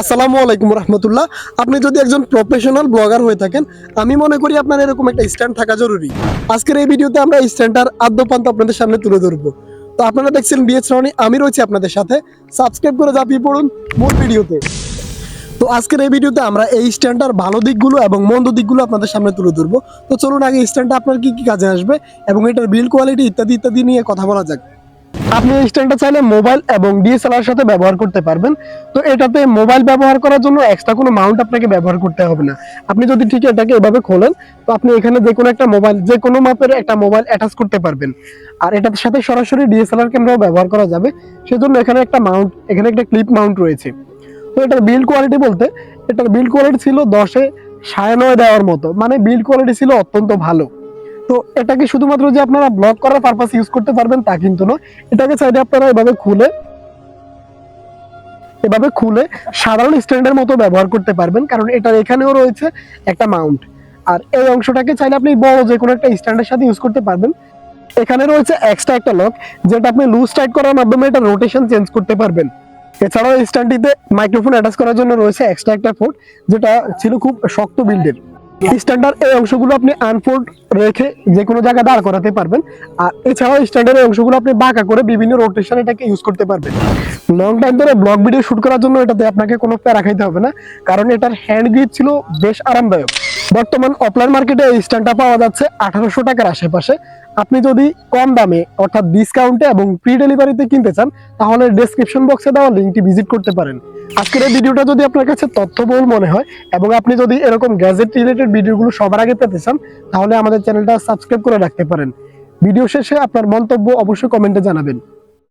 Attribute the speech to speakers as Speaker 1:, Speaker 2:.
Speaker 1: আসসালামু আলাইকুম রহমতুল্লাহ। আপনি যদি একজন প্রফেশনাল ব্লগার হয়ে থাকেন, আমি মনে করি আপনার এরকম একটা স্ট্যান্ড থাকা জরুরি। আজকের এই ভিডিওতে আমরা স্ট্যান্ডটার আদ্যপান্ত আপনাদের সামনে তুলে ধরবো। তো আপনারা দেখছেন বিএস রনি আমি রয়েছি আপনাদের সাথে। সাবস্ক্রাইব করে ঝাঁপিয়ে পড়ুন মূল ভিডিওতে। তো আজকের এই ভিডিওতে আমরা এই স্ট্যান্ডটার ভালো দিকগুলো এবং মন্দ দিকগুলো আপনাদের সামনে তুলে ধরবো। তো চলুন আগে স্ট্যান্ডটা আপনার কি কি কাজে আসবে এবং এটার বিল্ড কোয়ালিটি ইত্যাদি ইত্যাদি নিয়ে কথা বলা যাক। আপনি এই স্ট্যান্ডটা চাইলে মোবাইল এবং ডিএসএলআর সাথে ব্যবহার করতে পারবেন। তো এটাতে মোবাইল ব্যবহার করার জন্য এক্সট্রা কোনো মাউন্ট আপনাকে ব্যবহার করতে হবে না। আপনি যদি ঠিক এটাকে এভাবে খোলেন, তো আপনি এখানে যে কোনো একটা মোবাইল যে কোনো মাপের একটা মোবাইল অ্যাটাচ করতে পারবেন। আর এটার সাথে সরাসরি ডিএসএলআর ক্যামেরাও ব্যবহার করা যাবে। সেজন্য এখানে একটা মাউন্ট এখানে একটা ক্লিপ মাউন্ট রয়েছে। তো এটার বিল্ড কোয়ালিটি বলতে, এটার বিল্ড কোয়ালিটি ছিল দশে সাড়ে নয় দেওয়ার মতো। মানে বিল্ড কোয়ালিটি ছিল অত্যন্ত ভালো। তো এটাকে শুধুমাত্র যে আপনারা ব্লক করার পারপাস ইউজ করতে পারবেন তা কিন্তু না এটাকে চাইলে আপনারা এভাবে খুলে এভাবে খুলে সাধারণ স্ট্যান্ডের মতো ব্যবহার করতে পারবেন, কারণ এটার এখানেও রয়েছে একটা মাউন্ট আর এই অংশটাকে চাইলে আপনি বড় যে কোনো একটা স্ট্যান্ডের সাথে ইউজ করতে পারবেন। এখানে রয়েছে এক্সট্রা একটা লক যেটা আপনি লুজ টাইট করার মাধ্যমে এটা রোটেশন চেঞ্জ করতে পারবেন। এছাড়াও স্ট্যান্ডটিতে মাইক্রোফোন অ্যাটাচ করার জন্য রয়েছে এক্সট্রা একটা পোর্ট যেটা ছিল খুব শক্ত বিল্ডের স্ট্যান্ডার এই অংশগুলো আপনি আনফোল্ড রেখে যে কোনো জায়গায় দাঁড় করাতে পারবেন। আর এছাড়াও স্ট্যান্ডার এই অংশগুলো আপনি বাঁকা করে বিভিন্ন রোটেশন এটাকে ইউজ করতে পারবেন। লং টাইম ধরে ব্লগ ভিডিও শ্যুট করার জন্য এটাতে আপনাকে কোনো প্যারা খাইতে হবে না, কারণ এটার হ্যান্ড গ্রিপ ছিল বেশ আরামদায়ক। বর্তমান অফলাইন মার্কেটে এই স্ট্যান্ডটা পাওয়া যাচ্ছে আঠারোশো টাকার আশেপাশে। আপনি যদি কম দামে, অর্থাৎ ডিসকাউন্টে এবং ফ্রি ডেলিভারিতে কিনতে চান, তাহলে ডেসক্রিপশন বক্সে দেওয়া লিঙ্কটি ভিজিট করতে পারেন। আজকের এই ভিডিওটা যদি আপনার কাছে তথ্যবহুল মনে হয় এবং আপনি যদি এরকম গ্যাজেট রিলেটেড ভিডিওগুলো সবার আগে পেতে চান, তাহলে আমাদের চ্যানেলটা সাবস্ক্রাইব করে রাখতে পারেন। ভিডিও শেষে আপনার মন্তব্য অবশ্যই কমেন্টে জানাবেন।